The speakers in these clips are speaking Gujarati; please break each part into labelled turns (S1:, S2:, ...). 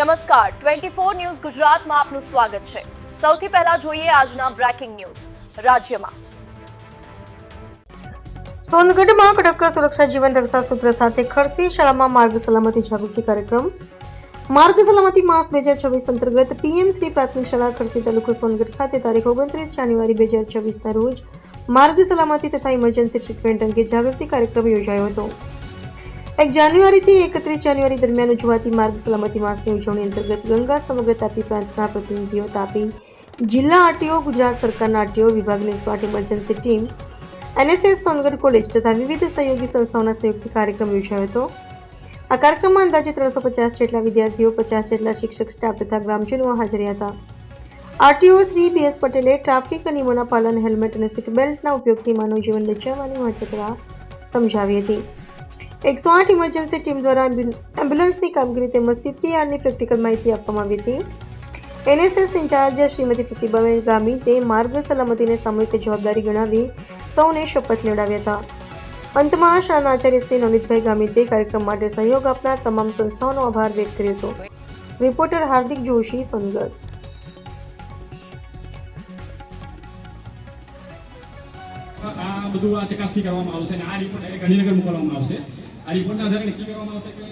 S1: નમસ્કાર. ટ્વેન્ટી ફોર ન્યૂઝ ગુજરાતમાં આપનું સ્વાગત છે. સૌથી પહેલા જોઈએ આજના બ્રેકિંગ ન્યૂઝ. રાજ્યમાં.
S2: સોનગઢમાં કડક સુરક્ષા જીવન રક્ષા સૂત્ર સાથે ખરસી શાળામાં માર્ગ સલામતી જાગૃતિ કાર્યક્રમ. માર્ગ સલામતી માસ બે હજાર છવ્વીસ અંતર્ગત પીએમસી પ્રાથમિક શાળા ખરસી તાલુકો સોનગઢ ખાતે તારીખ ઓગણત્રીસ જાન્યુઆરી બે હજાર છવ્વીસના રોજ માર્ગ સલામતી તથા ઇમરજન્સી ટ્રીટમેન્ટ અંગે જાગૃતિ કાર્યક્રમ યોજાયો હતો. એક જાન્યુઆરીથી એકત્રીસ જાન્યુઆરી દરમિયાન ઉજવાતી માર્ગ સલામતી માસની ઉજવણી અંતર્ગત ગંગા સમગ્ર તાપી પ્રાંતના પ્રતિનિધિઓ તાપી જિલ્લા આરટીઓ, ગુજરાત સરકારના આરટીઓ વિભાગની એકસો આઠ emergency team NSS, Songadh college તથા વિવિધ સહયોગી સંસ્થાઓના સંયુક્ત કાર્યક્રમ યોજાયો હતો. આ કાર્યક્રમમાં અંદાજે ત્રણસો પચાસ જેટલા વિદ્યાર્થીઓ, પચાસ જેટલા શિક્ષક, સ્ટાફ તથા ગ્રામજનો હાજર હતા. આરટીઓ શ્રી બી એસ પટેલે ટ્રાફિક નિયમોના પાલન, હેલ્મેટ અને સીટ બેલ્ટના ઉપયોગથી માનવ જીવન બચાવવાની મહત્વતા સમજાવી હતી. એકસો આઠ ઇમરજન્સી ટીમ દ્વારા એમ્બ્યુલન્સની કામગીરી તેમજ સીપીઆરની પ્રેક્ટિકલ માહિતી આપવામાં આવી હતી. એનએસએસ ઇન્ચાર્જ શ્રીમતી પ્રતિભાબેન ગામીતે માર્ગ સલામતીને સામૂહિક જવાબદારી ગણાવી સૌને શપથ લેવડાવ્યા હતા. અંતમાં શાળાના આચાર્ય શ્રી નવનીતભાઈ ગામીતે કાર્યક્રમ માટે સહયોગ આપનાર તમામ સંસ્થાઓનો આભાર વ્યક્ત કર્યો હતો. રિપોર્ટર હાર્દિક જોશી, સોનગઢ.
S3: આ બધું આ ચકાસણી કરવામાં આવશે અને આ રિપોર્ટ ગાંધીનગર મોકલવામાં આવશે. આ રિપોર્ટના આધારે નક્કી કરવામાં આવશે કે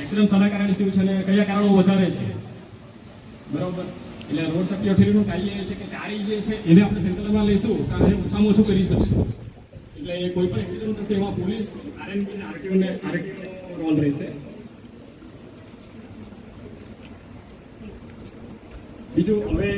S3: એક્સિડન્ટ શાના કારણે થયું છે અને કયા કારણો વધારે છે? બરાબર. એટલે રોડ સેફ્ટી ઓથોરિટીનું કાર્ય એ છે કે ચારી જે છે, એને આપણે સેન્ટ્રલમાં લઈશું, તો ઓછામાં ઓછું કરી શકશું. એટલે કોઈ પણ એક્સિડન્ટ થશે એમાં પોલીસ આરએનબી અને આરટીઓને આરટીઓનો રોલ રહેશે. બીજું, હવે